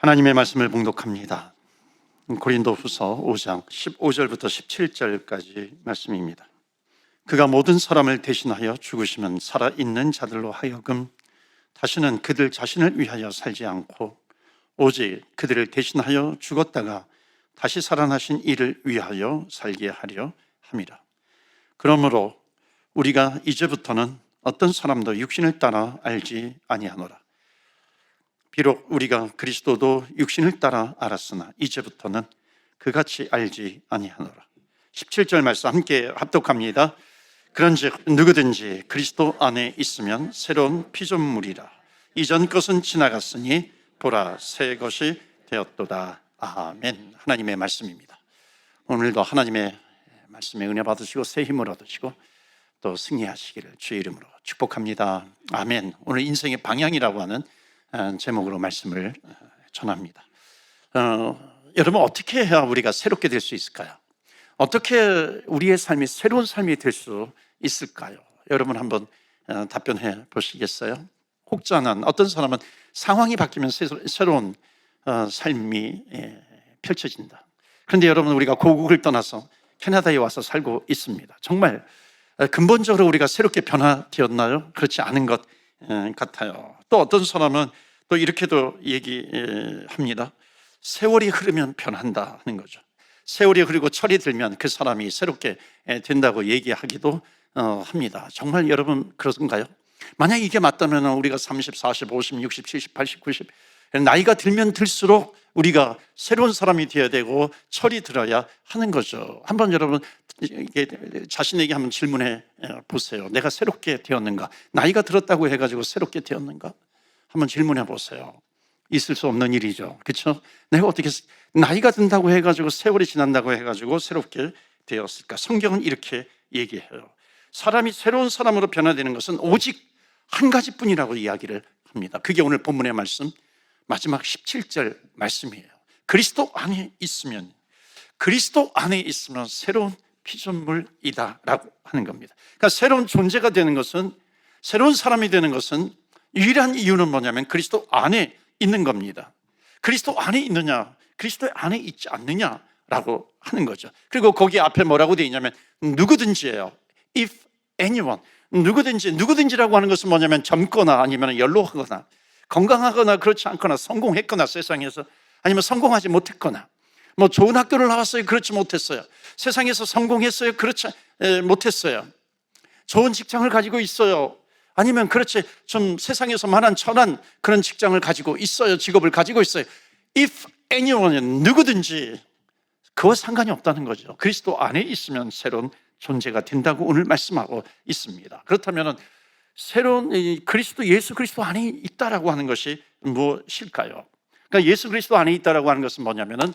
하나님의 말씀을 봉독합니다. 고린도 후서 5장 15절부터 17절까지 말씀입니다. 그가 모든 사람을 대신하여 죽으시면 살아있는 자들로 하여금 다시는 그들 자신을 위하여 살지 않고 오직 그들을 대신하여 죽었다가 다시 살아나신 이를 위하여 살게 하려 함이라. 그러므로 우리가 이제부터는 어떤 사람도 육신을 따라 알지 아니하노라. 비록 우리가 그리스도도 육신을 따라 알았으나 이제부터는 그같이 알지 아니하노라. 17절 말씀 함께 합독합니다. 그런즉 누구든지 그리스도 안에 있으면 새로운 피조물이라. 이전 것은 지나갔으니 보라 새 것이 되었도다. 아멘. 하나님의 말씀입니다. 오늘도 하나님의 말씀에 은혜 받으시고 새 힘을 얻으시고 또 승리하시기를 주의 이름으로 축복합니다. 아멘. 오늘 인생의 방향이라고 하는 어, 제목으로 말씀을 어, 전합니다. 어, 여러분 어떻게 해야 우리가 새롭게 될 수 있을까요? 어떻게 우리의 삶이 새로운 삶이 될 수 있을까요? 여러분 한번 어, 답변해 보시겠어요? 혹자는 어떤 사람은 상황이 바뀌면 새- 새로운 어, 삶이 예, 펼쳐진다. 그런데 여러분 우리가 고국을 떠나서 캐나다에 와서 살고 있습니다. 정말 어, 근본적으로 우리가 새롭게 변화되었나요? 그렇지 않은 것 어, 같아요. 또 어떤 사람은 또 이렇게도 얘기합니다. 세월이 흐르면 변한다 하는 거죠. 세월이 흐르고 철이 들면 그 사람이 새롭게 된다고 얘기하기도 어, 합니다. 정말 여러분 그런가요? 만약 이게 맞다면 우리가 30, 40, 50, 60, 70, 80, 90 나이가 들면 들수록 우리가 새로운 사람이 되어야 되고 철이 들어야 하는 거죠. 한번 여러분 자신에게 한번 질문해 보세요. 내가 새롭게 되었는가? 나이가 들었다고 해가지고 새롭게 되었는가? 한번 질문해 보세요. 있을 수 없는 일이죠. 그렇죠? 내가 어떻게 나이가 든다고 해가지고 세월이 지난다고 해가지고 새롭게 되었을까? 성경은 이렇게 얘기해요. 사람이 새로운 사람으로 변화되는 것은 오직 한 가지뿐이라고 이야기를 합니다. 그게 오늘 본문의 말씀 마지막 17절 말씀이에요. 그리스도 안에 있으면 그리스도 안에 있으면 새로운 피조물이다라고 하는 겁니다. 그러니까 새로운 존재가 되는 것은 새로운 사람이 되는 것은 유일한 이유는 뭐냐면 그리스도 안에 있는 겁니다. 그리스도 안에 있느냐, 그리스도 안에 있지 않느냐라고 하는 거죠. 그리고 거기 앞에 뭐라고 되어 있냐면 누구든지예요. If anyone, 누구든지 누구든지라고 하는 것은 뭐냐면 젊거나 아니면 연로하거나 건강하거나 그렇지 않거나 성공했거나 세상에서 아니면 성공하지 못했거나 뭐 좋은 학교를 나왔어요. 그렇지 못했어요. 세상에서 성공했어요. 그렇지 에, 못했어요. 좋은 직장을 가지고 있어요. 아니면 그렇지 좀 세상에서 만한 천한 그런 직장을 가지고 있어요. 직업을 가지고 있어요. If anyone 누구든지 그와 상관이 없다는 거죠. 그리스도 안에 있으면 새로운 존재가 된다고 오늘 말씀하고 있습니다. 그렇다면 새로운 이 그리스도 예수 그리스도 안에 있다라고 하는 것이 무엇일까요? 그러니까 예수 그리스도 안에 있다라고 하는 것은 뭐냐면은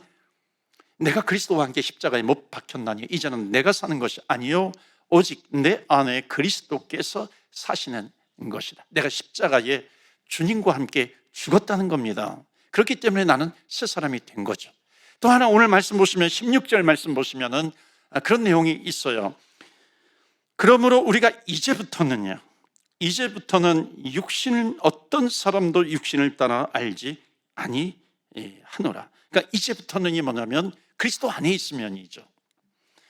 내가 그리스도와 함께 십자가에 못 박혔나니 이제는 내가 사는 것이 아니요 오직 내 안에 그리스도께서 사시는 것이다. 내가 십자가에 주님과 함께 죽었다는 겁니다. 그렇기 때문에 나는 새 사람이 된 거죠. 또 하나 오늘 말씀 보시면 16절 말씀 보시면은 아, 그런 내용이 있어요. 그러므로 우리가 이제부터는요. 이제부터는 육신을 어떤 사람도 육신을 따라 알지 아니 예, 하노라. 그러니까 이제부터는이 뭐냐면 그리스도 안에 있으면이죠.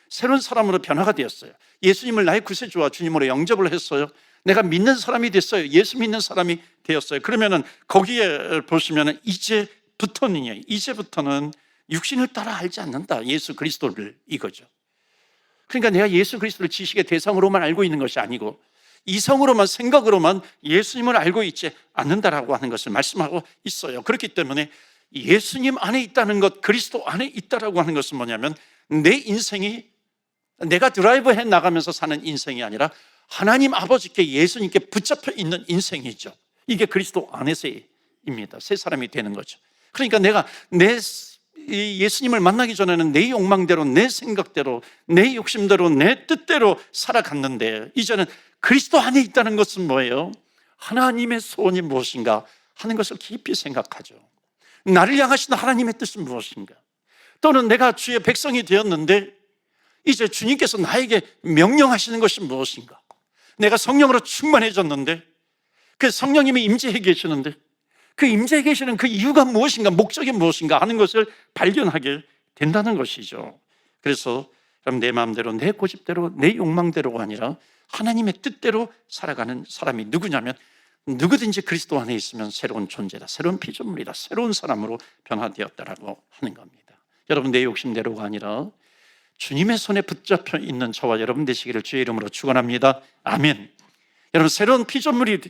새로운 사람으로 변화가 되었어요. 예수님을 나의 구세주와 주님으로 영접을 했어요. 내가 믿는 사람이 됐어요. 예수 믿는 사람이 되었어요. 그러면은 거기에 보시면은 이제부터는요. 이제부터는 육신을 따라 알지 않는다. 예수 그리스도를 이거죠. 그러니까 내가 예수 그리스도를 지식의 대상으로만 알고 있는 것이 아니고 이성으로만 생각으로만 예수님을 알고 있지 않는다라고 하는 것을 말씀하고 있어요. 그렇기 때문에 예수님 안에 있다는 것, 그리스도 안에 있다라고 하는 것은 뭐냐면 내 인생이 내가 드라이브 해 나가면서 사는 인생이 아니라 하나님 아버지께 예수님께 붙잡혀 있는 인생이죠. 이게 그리스도 안에서입니다. 새 사람이 되는 거죠. 그러니까 내가 내 예수님을 만나기 전에는 내 욕망대로, 내 생각대로, 내 욕심대로, 내 뜻대로 살아갔는데 이제는 그리스도 안에 있다는 것은 뭐예요? 하나님의 소원이 무엇인가 하는 것을 깊이 생각하죠. 나를 향하신 하나님의 뜻은 무엇인가? 또는 내가 주의 백성이 되었는데 이제 주님께서 나에게 명령하시는 것이 무엇인가? 내가 성령으로 충만해졌는데 그 성령님이 임재해 계시는데 그 임재에 계시는 그 이유가 무엇인가, 목적이 무엇인가 하는 것을 발견하게 된다는 것이죠. 그래서 그럼 내 마음대로, 내 고집대로, 내 욕망대로가 아니라 하나님의 뜻대로 살아가는 사람이 누구냐면 누구든지 그리스도 안에 있으면 새로운 존재다, 새로운 피조물이다, 새로운 사람으로 변화되었다라고 하는 겁니다. 여러분 내 욕심대로가 아니라 주님의 손에 붙잡혀 있는 저와 여러분 되시기를 주의 이름으로 축원합니다. 아멘. 여러분 새로운 피조물이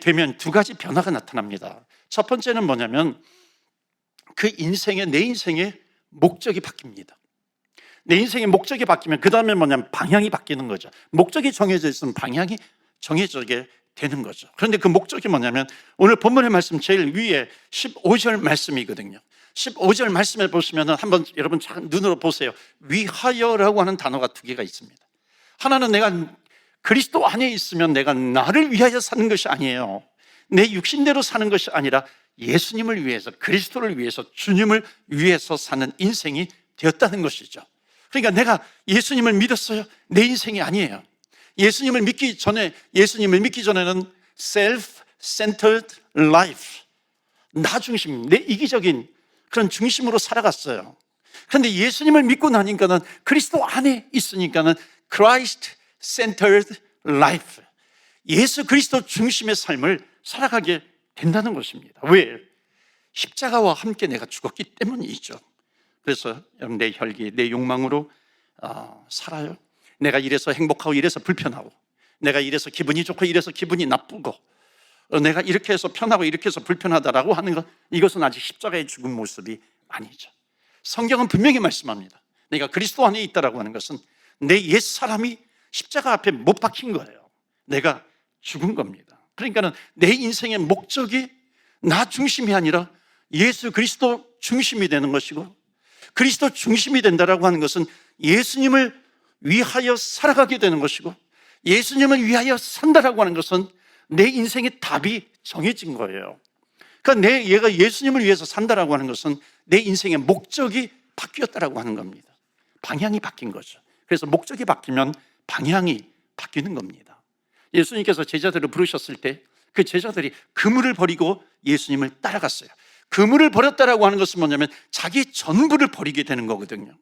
되면 두 가지 변화가 나타납니다. 첫 번째는 뭐냐면 그 인생의 내 인생의 목적이 바뀝니다. 내 인생의 목적이 바뀌면 그 다음에 뭐냐면 방향이 바뀌는 거죠. 목적이 정해져 있으면 방향이 정해지게 되는 거죠. 그런데 그 목적이 뭐냐면 오늘 본문의 말씀 제일 위에 15절 말씀이거든요. 15절 말씀에 보시면 한번 여러분 눈으로 보세요. 위하여라고 하는 단어가 두 개가 있습니다. 하나는 내가 그리스도 안에 있으면 내가 나를 위하여 사는 것이 아니에요. 내 육신대로 사는 것이 아니라 예수님을 위해서, 그리스도를 위해서, 주님을 위해서 사는 인생이 되었다는 것이죠. 그러니까 내가 예수님을 믿었어요. 내 인생이 아니에요. 예수님을 믿기 전에, 예수님을 믿기 전에는 self-centered life. 나 중심, 내 이기적인 그런 중심으로 살아갔어요. 그런데 예수님을 믿고 나니까는 그리스도 안에 있으니까는 Christ centered life. 예수 그리스도 중심의 삶을 살아가게 된다는 것입니다. 왜? 십자가와 함께 내가 죽었기 때문이죠. 그래서 여러분 내 혈기, 내 욕망으로 어, 살아요. 내가 이래서 행복하고 이래서 불편하고 내가 이래서 기분이 좋고 이래서 기분이 나쁘고 어, 내가 이렇게 해서 편하고 이렇게 해서 불편하다라고 하는 것 이것은 아직 십자가의 죽은 모습이 아니죠. 성경은 분명히 말씀합니다. 내가 그리스도 안에 있다라고 하는 것은 내 옛 사람이 십자가 앞에 못 박힌 거예요. 내가 죽은 겁니다. 그러니까는 내 인생의 목적이 나 중심이 아니라 예수 그리스도 중심이 되는 것이고 그리스도 중심이 된다라고 하는 것은 예수님을 위하여 살아가게 되는 것이고 예수님을 위하여 산다라고 하는 것은 내 인생의 답이 정해진 거예요. 그러니까 내 얘가 예수님을 위해서 산다라고 하는 것은 내 인생의 목적이 바뀌었다라고 하는 겁니다. 방향이 바뀐 거죠. 그래서 목적이 바뀌면 방향이 바뀌는 겁니다. 예수님께서 제자들을 부르셨을 때 그 제자들이 그물을 버리고 예수님을 따라갔어요. 그물을 버렸다라고 하는 것은 뭐냐면 자기 전부를 버리게 되는 거거든요.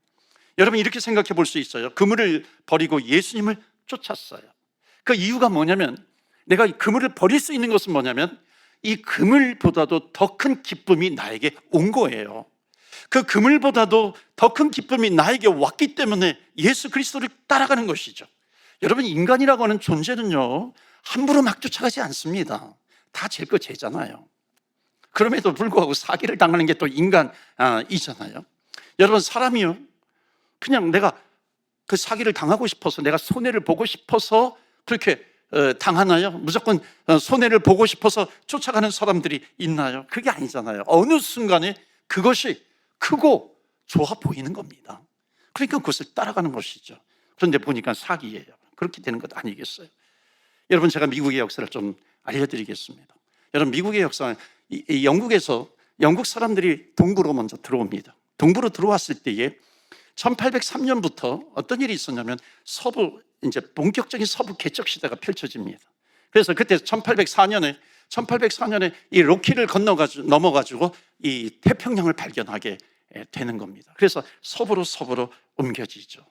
여러분 이렇게 생각해 볼 수 있어요. 그물을 버리고 예수님을 쫓았어요. 그 이유가 뭐냐면 내가 그물을 버릴 수 있는 것은 뭐냐면 이 그물보다도 더 큰 기쁨이 나에게 온 거예요. 그 그물보다도 더 큰 기쁨이 나에게 왔기 때문에 예수 그리스도를 따라가는 것이죠. 여러분 인간이라고 하는 존재는요 함부로 막 쫓아가지 않습니다. 다 제 거 제잖아요. 그럼에도 불구하고 사기를 당하는 게 또 인간이잖아요. 여러분 사람이요 그냥 내가 그 사기를 당하고 싶어서 내가 손해를 보고 싶어서 그렇게 어, 당하나요? 무조건 어, 손해를 보고 싶어서 쫓아가는 사람들이 있나요? 그게 아니잖아요. 어느 순간에 그것이 크고 좋아 보이는 겁니다. 그러니까 그것을 따라가는 것이죠. 그런데 보니까 사기예요. 그렇게 되는 것 아니겠어요? 여러분 제가 미국의 역사를 좀 알려드리겠습니다. 여러분 미국의 역사는 영국에서 영국 사람들이 동부로 먼저 들어옵니다. 동부로 들어왔을 때에 1803년부터 어떤 일이 있었냐면 서부 이제 본격적인 서부 개척 시대가 펼쳐집니다. 그래서 그때 1804년에 1804년에 이 로키를 건너가지고 넘어가지고 이 태평양을 발견하게 되는 겁니다. 그래서 서부로 서부로 옮겨지죠.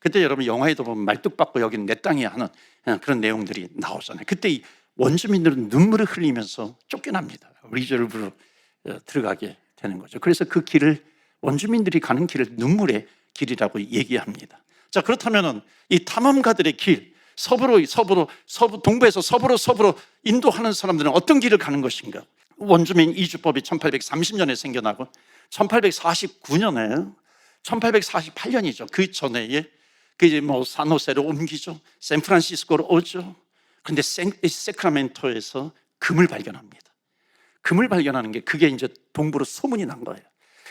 그때 여러분 영화에도 보면 말뚝박고 여기는 내 땅이야 하는 그런 내용들이 나오잖아요. 그때 이 원주민들은 눈물을 흘리면서 쫓겨납니다. 리저브로 들어가게 되는 거죠. 그래서 그 길을 원주민들이 가는 길을 눈물의 길이라고 얘기합니다. 자, 그렇다면은 이 탐험가들의 길, 서부로 서부로 서부 동부에서 서부로 서부로 인도하는 사람들은 어떤 길을 가는 것인가? 원주민 이주법이 1830년에 생겨나고 1849년에 1848년이죠. 그 전에 그 이제 뭐 산호세로 옮기죠. 샌프란시스코로 오죠. 근데 세크라멘토에서 금을 발견합니다. 금을 발견하는 게 그게 이제 동부로 소문이 난 거예요.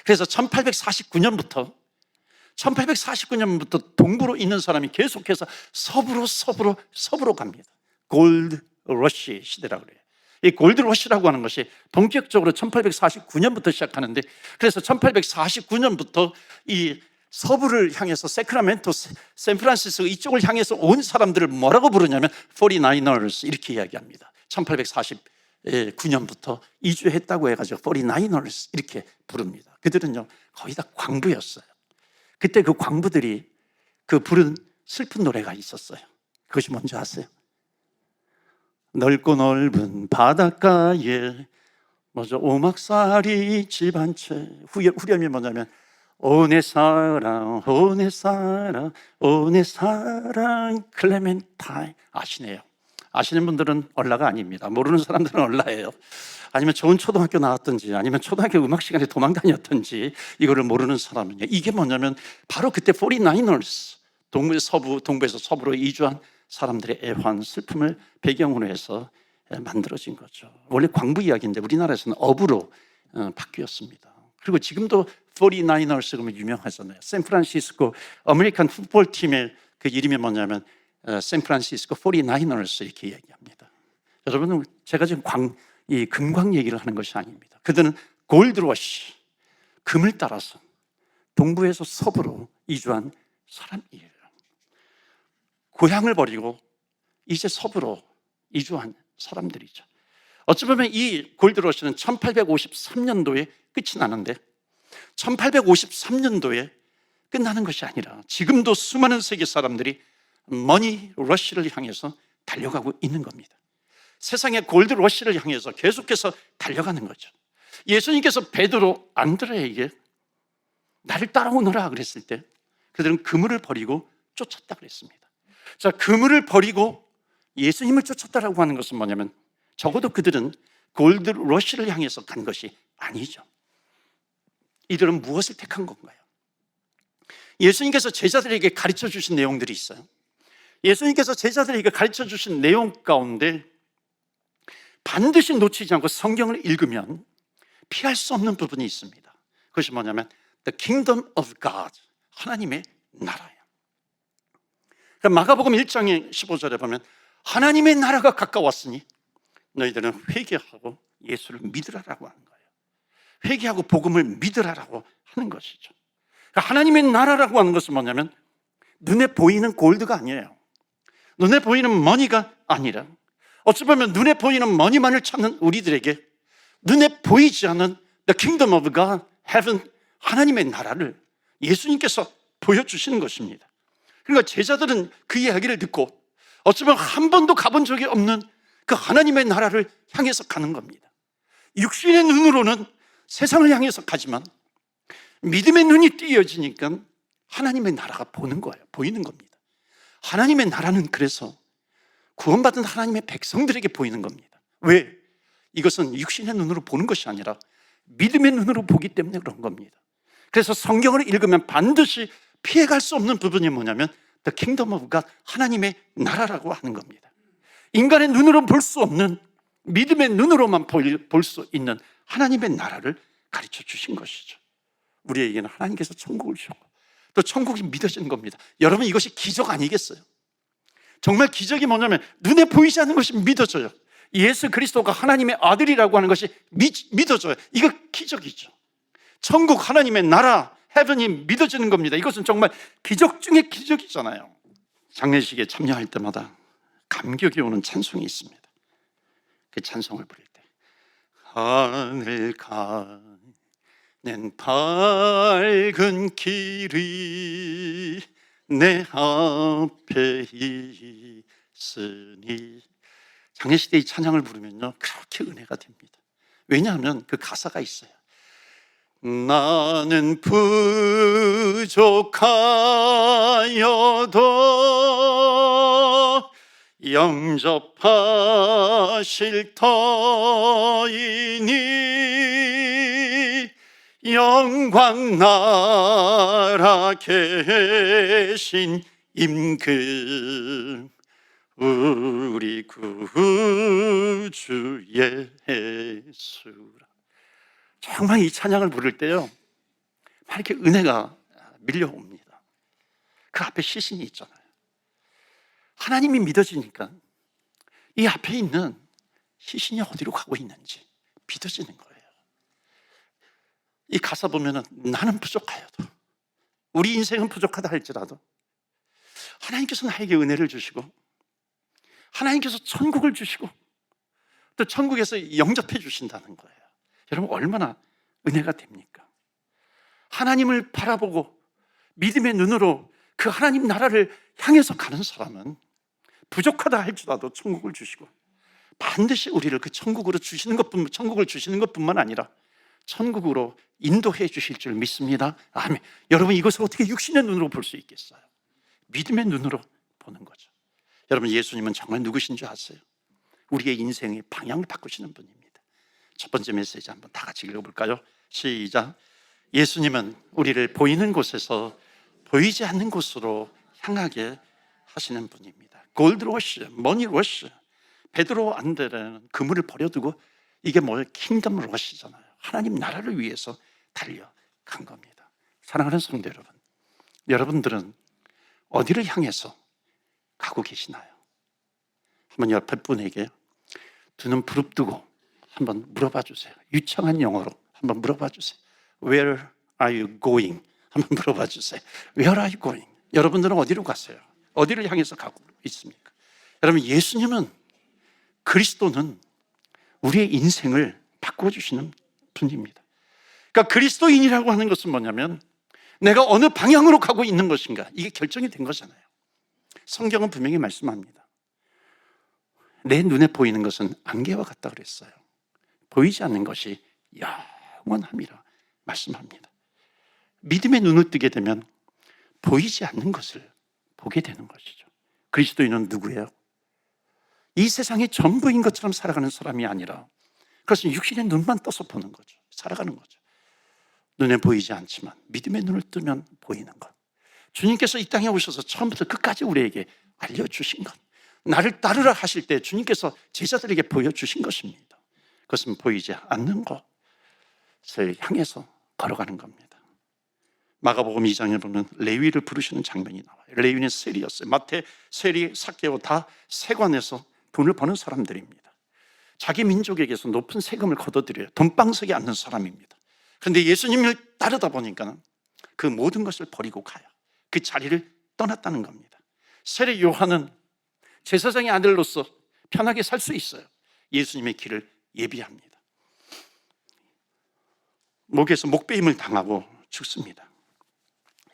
그래서 1849년부터 1849년부터 동부로 있는 사람이 계속해서 서부로 서부로 서부로 갑니다. 골드 러시 시대라고 그래요. 이 골드 러시라고 하는 것이 본격적으로 1849년부터 시작하는데 그래서 1849년부터 이 서부를 향해서 세크라멘토, 샌프란시스코 이쪽을 향해서 온 사람들을 뭐라고 부르냐면 49ers 이렇게 이야기합니다. 9년 부터 이주했다고 해가지고 49ers 이렇게 부릅니다. 그들은요 거의 다 광부였어요. 그때 그 광부들이 그 부른 슬픈 노래가 있었어요. 그것이 뭔지 아세요? 넓고 넓은 바닷가에 뭐죠? 오막살이 집 한채 후렴, 후렴이 뭐냐면 오내 사랑 오내 사랑 오내 사랑 클레멘타인 아시네요 아시는 분들은 얼라가 아닙니다 모르는 사람들은 얼라예요 아니면 좋은 초등학교 나왔던지 아니면 초등학교 음악 시간에 도망 다녔던지 이거를 모르는 사람은요 이게 뭐냐면 바로 그때 49ers 동부 서부 동부에서 서부로 이주한 사람들의 애환 슬픔을 배경으로 해서 만들어진 거죠. 원래 광부 이야기인데 우리나라에서는 업으로 어, 바뀌었습니다. 그리고 지금도 49ers 그러면 유명하잖아요. 샌프란시스코 아메리칸 풋볼 팀의 그 이름이 뭐냐면 어, 샌프란시스코 49ers 이렇게 얘기합니다. 여러분 제가 지금 광, 이 금광 얘기를 하는 것이 아닙니다. 그들은 골드러시 금을 따라서 동부에서 서부로 이주한 사람이에요. 고향을 버리고 이제 서부로 이주한 사람들이죠. 어찌 보면 이 골드러시는 1853년도에 끝이 나는데 1853년도에 끝나는 것이 아니라 지금도 수많은 세계 사람들이 머니 러시를 향해서 달려가고 있는 겁니다. 세상의 골드 러시를 향해서 계속해서 달려가는 거죠. 예수님께서 베드로 안드레에게 나를 따라오너라 그랬을 때 그들은 그물을 버리고 쫓았다 그랬습니다. 자, 그물을 버리고 예수님을 쫓았다라고 하는 것은 뭐냐면 적어도 그들은 골드 러시를 향해서 간 것이 아니죠. 이들은 무엇을 택한 건가요? 예수님께서 제자들에게 가르쳐 주신 내용들이 있어요. 예수님께서 제자들에게 가르쳐 주신 내용 가운데 반드시 놓치지 않고 성경을 읽으면 피할 수 없는 부분이 있습니다. 그것이 뭐냐면 The Kingdom of God, 하나님의 나라예요. 그러니까 마가복음 1장의 15절에 보면 하나님의 나라가 가까웠으니 너희들은 회개하고 예수를 믿으라라고 하는 거예요. 회개하고 복음을 믿으라라고 하는 것이죠. 그러니까 하나님의 나라라고 하는 것은 뭐냐면 눈에 보이는 골드가 아니에요. 눈에 보이는 머니가 아니라 어찌 보면 눈에 보이는 머니만을 찾는 우리들에게 눈에 보이지 않는 The Kingdom of God, Heaven, 하나님의 나라를 예수님께서 보여주시는 것입니다. 그러니까 제자들은 그 이야기를 듣고 어쩌면 한 번도 가본 적이 없는 그 하나님의 나라를 향해서 가는 겁니다. 육신의 눈으로는 세상을 향해서 가지만 믿음의 눈이 띄어지니까 하나님의 나라가 보는 거예요. 보이는 겁니다. 하나님의 나라는 그래서 구원받은 하나님의 백성들에게 보이는 겁니다. 왜? 이것은 육신의 눈으로 보는 것이 아니라 믿음의 눈으로 보기 때문에 그런 겁니다. 그래서 성경을 읽으면 반드시 피해갈 수 없는 부분이 뭐냐면 The Kingdom of God, 하나님의 나라라고 하는 겁니다. 인간의 눈으로 볼 수 없는 믿음의 눈으로만 볼 수 있는 하나님의 나라를 가르쳐 주신 것이죠. 우리에게는 하나님께서 천국을 주셨고 또 천국이 믿어지는 겁니다. 여러분 이것이 기적 아니겠어요? 정말 기적이 뭐냐면 눈에 보이지 않는 것이 믿어져요. 예수 그리스도가 하나님의 아들이라고 하는 것이 믿, 믿어져요. 이거 기적이죠. 천국 하나님의 나라 헤븐이 믿어지는 겁니다. 이것은 정말 기적 중의 기적이잖아요. 장례식에 참여할 때마다 감격이 오는 찬송이 있습니다. 그 찬송을 부를 때 하늘 가 는 밝은 길이 내 앞에 있으니 장례식 때이 찬양을 부르면요 그렇게 은혜가 됩니다. 왜냐하면 그 가사가 있어요. 나는 부족하여도 영접하실 터이니 영광 나라 계신 임금 우리 구주 예수라 정말 이 찬양을 부를 때요, 막 이렇게 은혜가 밀려옵니다. 그 앞에 시신이 있잖아요. 하나님이 믿어지니까 이 앞에 있는 시신이 어디로 가고 있는지 믿어지는 거예요. 이 가사 보면은 나는 부족하여도 우리 인생은 부족하다 할지라도 하나님께서 나에게 은혜를 주시고 하나님께서 천국을 주시고 또 천국에서 영접해 주신다는 거예요. 여러분 얼마나 은혜가 됩니까? 하나님을 바라보고 믿음의 눈으로 그 하나님 나라를 향해서 가는 사람은 부족하다 할지라도 천국을 주시고 반드시 우리를 그 천국으로 주시는 것뿐 천국을 주시는 것뿐만 아니라 천국으로 인도해 주실 줄 믿습니다. 아멘. 여러분 이것을 어떻게 육신의 눈으로 볼 수 있겠어요? 믿음의 눈으로 보는 거죠. 여러분 예수님은 정말 누구신 줄 아세요? 우리의 인생의 방향을 바꾸시는 분입니다. 첫 번째 메시지 한번 다 같이 읽어볼까요? 시작. 예수님은 우리를 보이는 곳에서 보이지 않는 곳으로 향하게 하시는 분입니다. 골드 러시, 머니 러시, 베드로 안데레는 그물을 버려두고 이게 뭐예요? 킹덤 러시잖아요. 하나님 나라를 위해서 달려간 겁니다. 사랑하는 성도 여러분, 여러분들은 어디를 향해서 가고 계시나요? 한번 옆에 분에게 두 눈 부릅뜨고 한번 물어봐 주세요. 유창한 영어로 한번 물어봐 주세요. Where are you going? 한번 물어봐 주세요. Where are you going? 여러분들은 어디로 가세요? 어디를 향해서 가고 있습니까? 여러분 예수님은 그리스도는 우리의 인생을 바꿔주시는 분입니다. 그러니까 그리스도인이라고 하는 것은 뭐냐면 내가 어느 방향으로 가고 있는 것인가 이게 결정이 된 거잖아요. 성경은 분명히 말씀합니다. 내 눈에 보이는 것은 안개와 같다 그랬어요. 보이지 않는 것이 영원함이라 말씀합니다. 믿음의 눈을 뜨게 되면 보이지 않는 것을 보게 되는 것이죠. 그리스도인은 누구예요? 이 세상의 전부인 것처럼 살아가는 사람이 아니라 그것은 육신의 눈만 떠서 보는 거죠. 살아가는 거죠. 눈에 보이지 않지만 믿음의 눈을 뜨면 보이는 것. 주님께서 이 땅에 오셔서 처음부터 끝까지 우리에게 알려주신 것. 나를 따르라 하실 때 주님께서 제자들에게 보여주신 것입니다. 그것은 보이지 않는 것을 향해서 걸어가는 겁니다. 마가복음 2장에 보면 레위를 부르시는 장면이 나와요. 레위는 세리였어요. 마태, 세리, 사케오 다 세관에서 돈을 버는 사람들입니다. 자기 민족에게서 높은 세금을 걷어들여요. 돈방석에 앉는 사람입니다. 그런데 예수님을 따르다 보니까 그 모든 것을 버리고 가요. 그 자리를 떠났다는 겁니다. 세례 요한은 제사장의 아들로서 편하게 살 수 있어요. 예수님의 길을 예비합니다. 목에서 목베임을 당하고 죽습니다.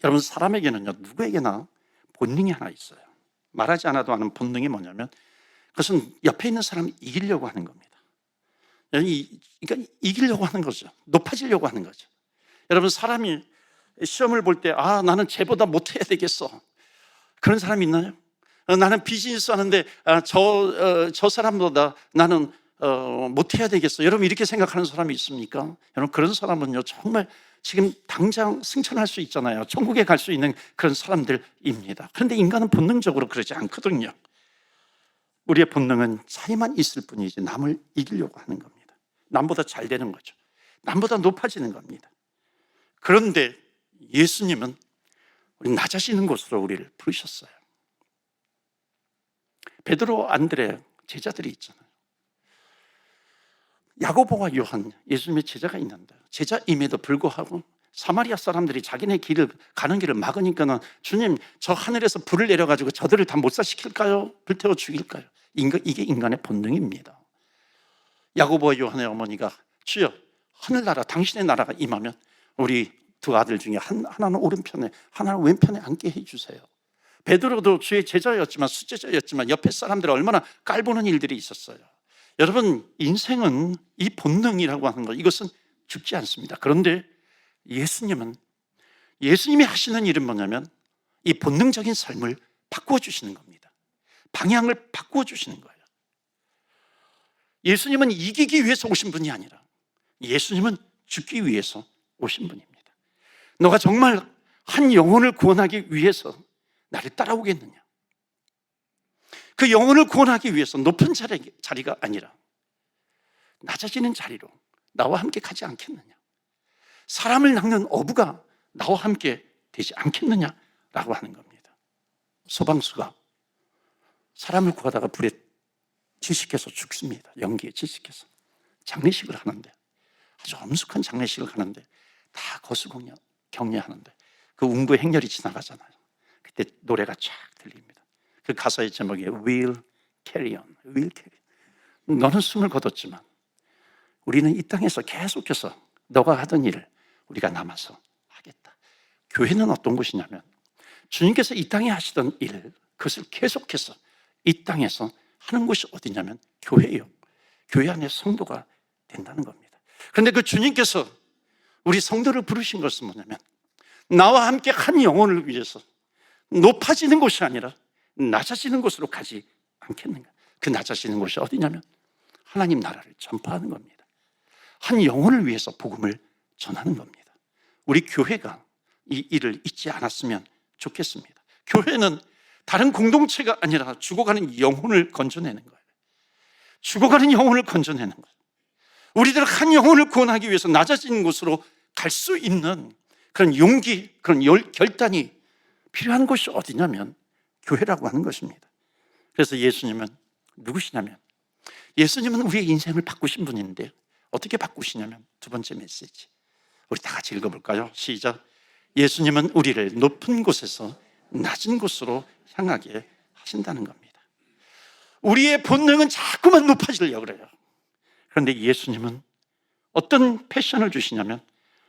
여러분 사람에게는요 누구에게나 본능이 하나 있어요. 말하지 않아도 아는 본능이 뭐냐면 그것은 옆에 있는 사람을 이기려고 하는 겁니다. 그러니까 이기려고 하는 거죠. 높아지려고 하는 거죠. 여러분 사람이 시험을 볼 때 아 나는 쟤보다 못해야 되겠어. 그런 사람이 있나요? 어, 나는 비즈니스 하는데 저저 어, 저 사람보다 나는 어, 못해야 되겠어. 여러분 이렇게 생각하는 사람이 있습니까? 여러분 그런 사람은요 정말 지금 당장 승천할 수 있잖아요. 천국에 갈 수 있는 그런 사람들입니다. 그런데 인간은 본능적으로 그러지 않거든요. 우리의 본능은 차이만 있을 뿐이지 남을 이기려고 하는 겁니다. 남보다 잘 되는 거죠. 남보다 높아지는 겁니다. 그런데 예수님은 우리 낮아지는 곳으로 우리를 부르셨어요. 베드로, 안드레 제자들이 있잖아요. 야고보와 요한 예수님의 제자가 있는데 제자임에도 불구하고 사마리아 사람들이 자기네 길을 가는 길을 막으니까는 주님 저 하늘에서 불을 내려가지고 저들을 다 못사시킬까요? 불태워 죽일까요? 이게 인간의 본능입니다. 야고보와 요한의 어머니가 주여 하늘나라 당신의 나라가 임하면 우리 두 아들 중에 한, 하나는 오른편에 하나는 왼편에 앉게 해주세요. 베드로도 주의 제자였지만 수제자였지만 옆에 사람들 얼마나 깔보는 일들이 있었어요. 여러분 인생은 이 본능이라고 하는 것 이것은 죽지 않습니다. 그런데 예수님은 예수님이 하시는 일은 뭐냐면 이 본능적인 삶을 바꾸어 주시는 겁니다. 방향을 바꾸어 주시는 거예요. 예수님은 이기기 위해서 오신 분이 아니라 예수님은 죽기 위해서 오신 분입니다. 너가 정말 한 영혼을 구원하기 위해서 나를 따라오겠느냐? 그 영혼을 구원하기 위해서 높은 자리 가 아니라 낮아지는 자리로 나와 함께 가지 않겠느냐? 사람을 낚는 어부가 나와 함께 되지 않겠느냐 라고 하는 겁니다. 소방수가 사람을 구하다가 불에 질식해서 죽습니다. 연기에 질식해서 장례식을 하는데 아주 엄숙한 장례식을 하는데 다 거수경례 경례하는데 그 운구 행렬이 지나가잖아요. 그때 노래가 쫙 들립니다. 그 가사의 제목이 Will Carry On, Will Carry. On. 너는 숨을 거뒀지만 우리는 이 땅에서 계속해서 너가 하던 일을 우리가 남아서 하겠다. 교회는 어떤 곳이냐면 주님께서 이 땅에 하시던 일, 그것을 계속해서 이 땅에서 하는 곳이 어디냐면 교회예요. 교회 안에 성도가 된다는 겁니다. 그런데 그 주님께서 우리 성도를 부르신 것은 뭐냐면 나와 함께 한 영혼을 위해서 높아지는 곳이 아니라 낮아지는 곳으로 가지 않겠는가. 그 낮아지는 곳이 어디냐면 하나님 나라를 전파하는 겁니다. 한 영혼을 위해서 복음을 전하는 겁니다. 우리 교회가 이 일을 잊지 않았으면 좋겠습니다. 교회는 다른 공동체가 아니라 죽어가는 영혼을 건져내는 거예요. 죽어가는 영혼을 건져내는 거예요. 우리들 한 영혼을 구원하기 위해서 낮아지는 곳으로 갈 수 있는 그런 용기, 그런 열- 결단이 필요한 곳이 어디냐면 교회라고 하는 것입니다. 그래서 예수님은 누구시냐면 예수님은 우리의 인생을 바꾸신 분인데 어떻게 바꾸시냐면 두 번째 메시지. 우리 다 같이 읽어볼까요? 시작. 예수님은 우리를 높은 곳에서 낮은 곳으로 향하게 하신다는 겁니다. 우리의 본능은 자꾸만 높아지려고 그래요. 그런데 예수님은 어떤 패션을 주시냐면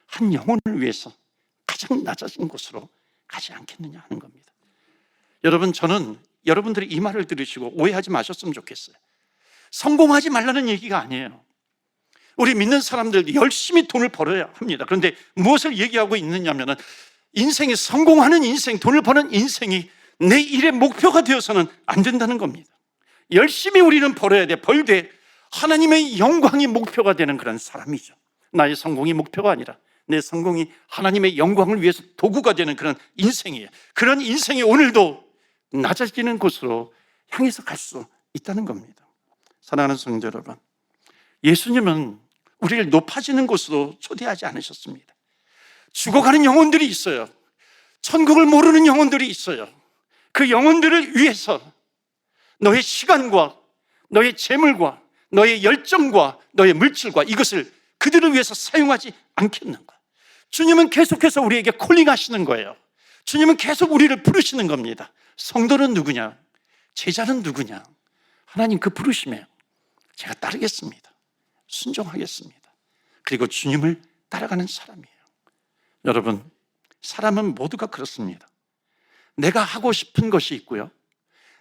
한 영혼을 위해서 가장 낮아진 곳으로 가지 않겠느냐 하는 겁니다. 여러분, 저는 여러분들이 이 말을 들으시고 오해하지 마셨으면 좋겠어요. 성공하지 말라는 얘기가 아니에요. 우리 믿는 사람들 열심히 돈을 벌어야 합니다. 그런데 무엇을 얘기하고 있느냐면은 인생이 성공하는 인생, 돈을 버는 인생이 내 일의 목표가 되어서는 안 된다는 겁니다. 열심히 우리는 벌어야 돼. 벌되 하나님의 영광이 목표가 되는 그런 사람이죠. 나의 성공이 목표가 아니라 내 성공이 하나님의 영광을 위해서 도구가 되는 그런 인생이에요. 그런 인생이 오늘도 낮아지는 곳으로 향해서 갈 수 있다는 겁니다. 사랑하는 성도 여러분, 예수님은 우리를 높아지는 곳으로 초대하지 않으셨습니다. 죽어가는 영혼들이 있어요. 천국을 모르는 영혼들이 있어요. 그 영혼들을 위해서 너의 시간과 너의 재물과 너의 열정과 너의 물질과 이것을 그들을 위해서 사용하지 않겠는가? 주님은 계속해서 우리에게 콜링하시는 거예요. 주님은 계속 우리를 부르시는 겁니다. 성도는 누구냐? 제자는 누구냐? 하나님 그 부르심에 제가 따르겠습니다. 순종하겠습니다. 그리고 주님을 따라가는 사람이에요. 여러분, 사람은 모두가 그렇습니다. 내가 하고 싶은 것이 있고요.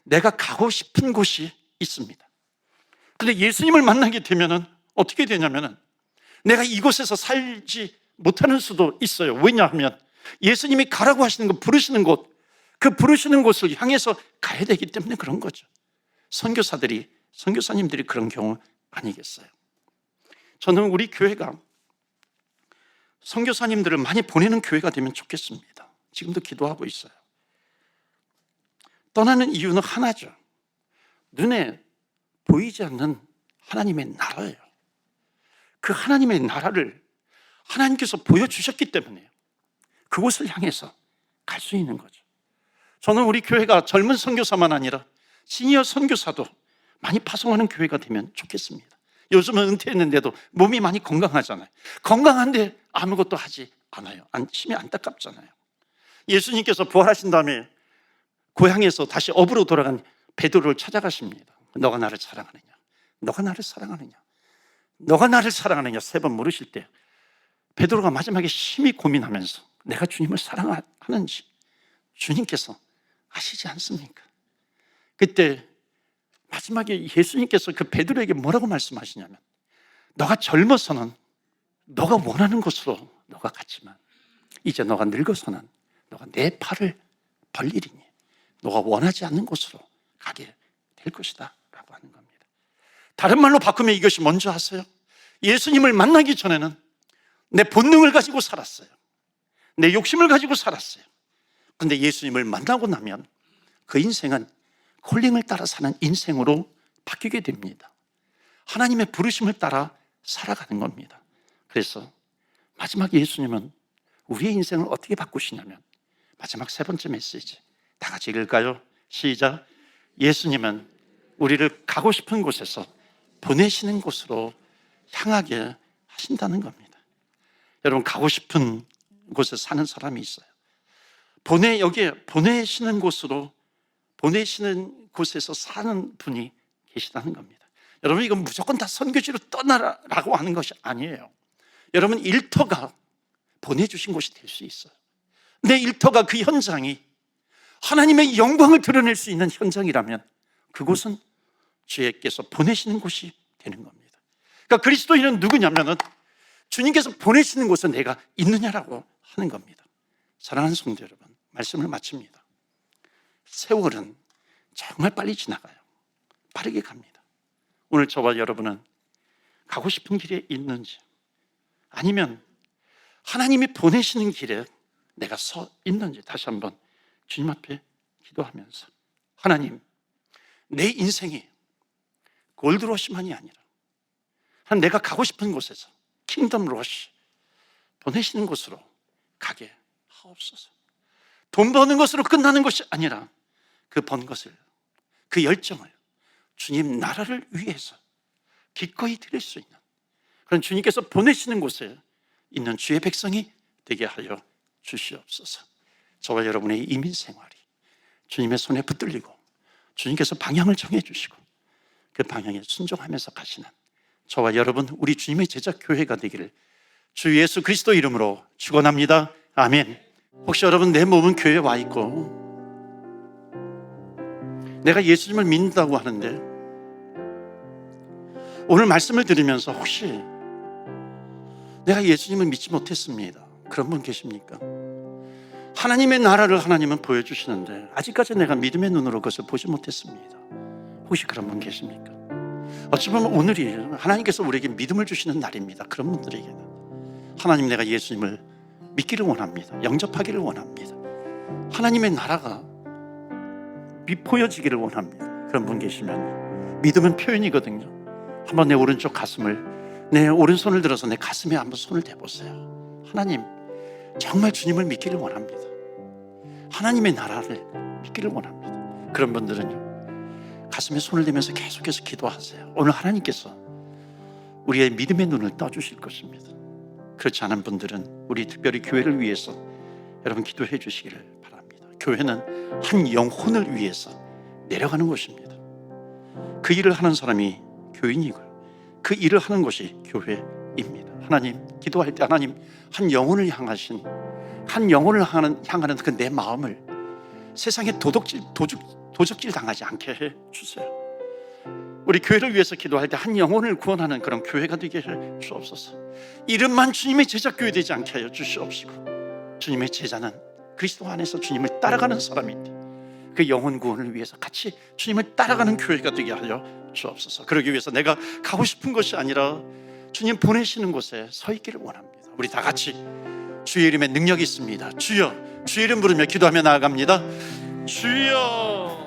내가 가고 싶은 곳이 있습니다. 근데 예수님을 만나게 되면은 어떻게 되냐면은 내가 이곳에서 살지 못하는 수도 있어요. 왜냐하면 예수님이 가라고 하시는 것, 부르시는 곳, 그 부르시는 곳을 향해서 가야 되기 때문에 그런 거죠. 선교사들이, 선교사님들이 그런 경우 아니겠어요. 저는 우리 교회가 선교사님들을 많이 보내는 교회가 되면 좋겠습니다. 지금도 기도하고 있어요. 떠나는 이유는 하나죠. 눈에 보이지 않는 하나님의 나라예요. 그 하나님의 나라를 하나님께서 보여주셨기 때문에 그곳을 향해서 갈 수 있는 거죠. 저는 우리 교회가 젊은 선교사만 아니라 시니어 선교사도 많이 파송하는 교회가 되면 좋겠습니다. 요즘은 은퇴했는데도 몸이 많이 건강하잖아요. 건강한데 아무것도 하지 않아요. 안, 심히 안타깝잖아요. 예수님께서 부활하신 다음에 고향에서 다시 업으로 돌아간 베드로를 찾아가십니다. 너가 나를 사랑하느냐? 너가 나를 사랑하느냐? 너가 나를 사랑하느냐? 세 번 물으실 때 베드로가 마지막에 심히 고민하면서 내가 주님을 사랑하는지 주님께서 아시지 않습니까? 그때 마지막에 예수님께서 그 베드로에게 뭐라고 말씀하시냐면 너가 젊어서는 너가 원하는 곳으로 너가 갔지만 이제 너가 늙어서는 너가 내 팔을 벌리리니 너가 원하지 않는 곳으로 가게 될 것이다. 라고 하는 겁니다. 다른 말로 바꾸면 이것이 뭔지 아세요? 예수님을 만나기 전에는 내 본능을 가지고 살았어요. 내 욕심을 가지고 살았어요. 근데 예수님을 만나고 나면 그 인생은 콜링을 따라 사는 인생으로 바뀌게 됩니다. 하나님의 부르심을 따라 살아가는 겁니다. 그래서 마지막 예수님은 우리의 인생을 어떻게 바꾸시냐면 마지막 세 번째 메시지 다 같이 읽을까요? 시작. 예수님은 우리를 가고 싶은 곳에서 보내시는 곳으로 향하게 하신다는 겁니다. 여러분 가고 싶은 곳에 사는 사람이 있어요. 보내 여기에 보내시는 곳으로 보내시는 곳에서 사는 분이 계시다는 겁니다. 여러분 이건 무조건 다 선교지로 떠나라라고 하는 것이 아니에요. 여러분 일터가 보내주신 곳이 될 수 있어요. 내 일터가 그 현장이 하나님의 영광을 드러낼 수 있는 현장이라면 그곳은 주님께서 보내시는 곳이 되는 겁니다. 그러니까 그리스도인은 누구냐면은 주님께서 보내시는 곳에 내가 있느냐라고 하는 겁니다. 사랑하는 성도 여러분, 말씀을 마칩니다. 세월은 정말 빨리 지나가요. 빠르게 갑니다. 오늘 저와 여러분은 가고 싶은 길에 있는지 아니면 하나님이 보내시는 길에 내가 서 있는지 다시 한번 주님 앞에 기도하면서 하나님 내 인생이 골드러시만이 아니라 한 내가 가고 싶은 곳에서 킹덤 러시 보내시는 곳으로 가게 하옵소서. 돈 버는 것으로 끝나는 것이 아니라 그 번 것을 그 열정을 주님 나라를 위해서 기꺼이 드릴 수 있는 그런 주님께서 보내시는 곳에 있는 주의 백성이 되게 하여 주시옵소서. 저와 여러분의 이민 생활이 주님의 손에 붙들리고 주님께서 방향을 정해 주시고 그 방향에 순종하면서 가시는 저와 여러분 우리 주님의 제자 교회가 되기를 주 예수 그리스도 이름으로 축원합니다. 아멘. 혹시 여러분 내 몸은 교회에 와 있고 내가 예수님을 믿는다고 하는데 오늘 말씀을 들으면서 혹시 내가 예수님을 믿지 못했습니다. 그런 분 계십니까? 하나님의 나라를 하나님은 보여주시는데 아직까지 내가 믿음의 눈으로 그것을 보지 못했습니다. 혹시 그런 분 계십니까? 어찌 보면 오늘이 하나님께서 우리에게 믿음을 주시는 날입니다. 그런 분들에게는 하나님 내가 예수님을 믿기를 원합니다. 영접하기를 원합니다. 하나님의 나라가 보여지기를 원합니다. 그런 분 계시면 믿음은 표현이거든요. 한번 내 오른쪽 가슴을 내 오른손을 들어서 내 가슴에 한번 손을 대보세요. 하나님 정말 주님을 믿기를 원합니다. 하나님의 나라를 믿기를 원합니다. 그런 분들은요 가슴에 손을 대면서 계속해서 기도하세요. 오늘 하나님께서 우리의 믿음의 눈을 떠주실 것입니다. 그렇지 않은 분들은 우리 특별히 교회를 위해서 여러분 기도해 주시기를. 교회는 한 영혼을 위해서 내려가는 곳입니다. 그 일을 하는 사람이 교인이고요. 그 일을 하는 것이 교회입니다. 하나님 기도할 때 하나님 한 영혼을 향하신 한 영혼을 향하는, 향하는 그 내 마음을 세상에 도덕질 도둑, 도적질 당하지 않게 해 주세요. 우리 교회를 위해서 기도할 때 한 영혼을 구원하는 그런 교회가 되게 해 주옵소서. 이름만 주님의 제자 교회 되지 않게 하여 주시옵시고 주님의 제자는 그리스도 안에서 주님을 따라가는 사람인데 그 영혼 구원을 위해서 같이 주님을 따라가는 교회가 되게 하여 주옵소서. 그러기 위해서 내가 가고 싶은 것이 아니라 주님 보내시는 곳에 서 있기를 원합니다. 우리 다 같이 주의 이름에 능력이 있습니다. 주여, 주의 이름 부르며 기도하며 나아갑니다. 주여.